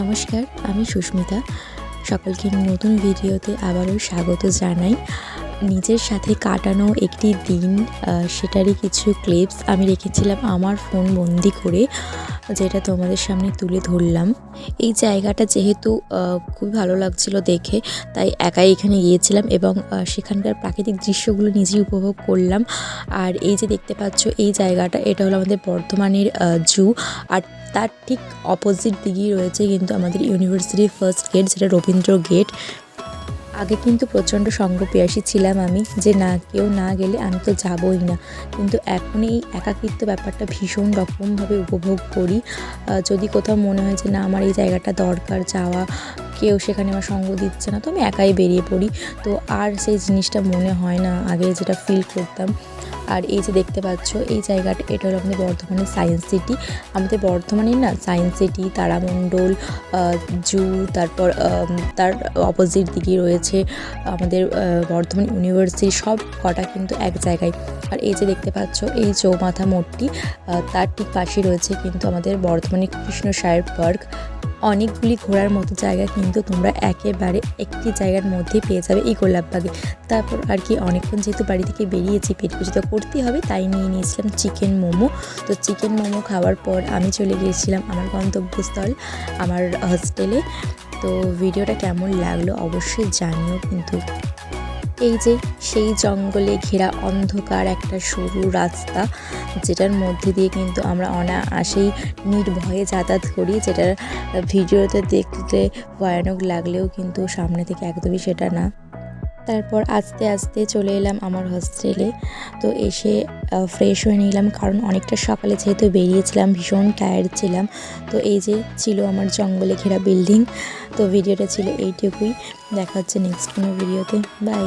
নমস্কার আমি সুস্মিতা। সকলকে নতুন ভিডিওতে আবারও স্বাগত জানাই। নিজের সাথে কাটানো একটি দিন সেটারই কিছু ক্লিপস আমি রেখেছিলাম আমার ফোন বন্দি করে, যেটা তোমাদের সামনে তুলে ধরলাম। এই জায়গাটা যেহেতু খুবই ভালো লাগছিল দেখে, তাই একাই এখানে গিয়েছিলাম এবং সেখানকার প্রাকৃতিক দৃশ্যগুলো নিজেই উপভোগ করলাম। আর এই যে দেখতে পাচ্ছ এই জায়গাটা, এটা হলো আমাদের বর্ধমানের জু আর তার ঠিক অপোজিট দিকেই রয়েছে কিন্তু আমাদের ইউনিভার্সিটির ফার্স্ট গেট যেটা রবীন্দ্র গেট আগে কিন্তু প্রচণ্ড সঙ্গপ্রিয়াসী ছিলাম আমি, যে না, কেউ না গেলে আমি তো যাবই না। কিন্তু এখন এই একাকিত্ব ব্যাপারটা ভীষণ রকমভাবে উপভোগ করি। যদি কোথাও মনে হয় যে না, আমার এই জায়গাটা দরকার, যাওয়া কেউ সেখানে আমার সঙ্গ দিচ্ছে না, তো আমি একাই বেরিয়ে পড়ি। তো আর সেই জিনিসটা মনে হয় না, আগে যেটা ফিল করতাম। আর এই যে দেখতে পাচ্ছ, এই জায়গাটা, এটা হলো আমাদের বর্ধমানের সায়েন্স সিটি আমাদের বর্ধমানের না সায়েন্স সিটি তারামণ্ডল জু, তারপর তার অপোজিট দিকে রয়েছে আমাদের বর্ধমান ইউনিভার্সিটি সব কটা কিন্তু এক জায়গায়। আর এই যে দেখতে পাচ্ছ, এই চৌমাথা মোড়টি তার ঠিক পাশে রয়েছে কিন্তু আমাদের বর্ধমানের কৃষ্ণ সায়ের পার্ক অনেকগুলি ঘোরার মতো জায়গা কিন্তু তোমরা একেবারে একটি জায়গার মধ্যে পেয়ে যাবে এই গোলাপবাগে তারপর আর কি অনেকক্ষণ যেহেতু বাড়ি থেকে বেরিয়েছি, পেট পুজো তো করতেই হবে, তাই নিয়ে নিয়েছিলাম চিকেন মোমো। তো চিকেন মোমো খাওয়ার পর আমি চলে গিয়েছিলাম আমার গন্তব্যস্থল, আমার হস্টেলে তো ভিডিওটা কেমন লাগল অবশ্যই জানিও কিন্তু। এই যে সেই জঙ্গলে ঘেরা অন্ধকার একটা সরু রাস্তা, যেটার মধ্যে দিয়ে কিন্তু আমরা অনায়াসেই নির্ভয়ে যাতায়াত করি, যেটার ভিডিওতে দেখতে ভয়ানক লাগলেও কিন্তু সামনে থেকে একদমই সেটা না। তারপর আস্তে আস্তে চলে এলাম আমার হস্টেলে তো এসে ফ্রেশ হয়ে নিলাম, কারণ অনেকটা সকালে যেহেতু বেরিয়েছিলাম, ভীষণ টায়ার্ড ছিলাম। তো এই যে ছিল আমার জঙ্গলে ঘেরা বিল্ডিং তো ভিডিওটা ছিল এইটুকুই। দেখা হচ্ছে নেক্সট কোনো ভিডিওতে বাই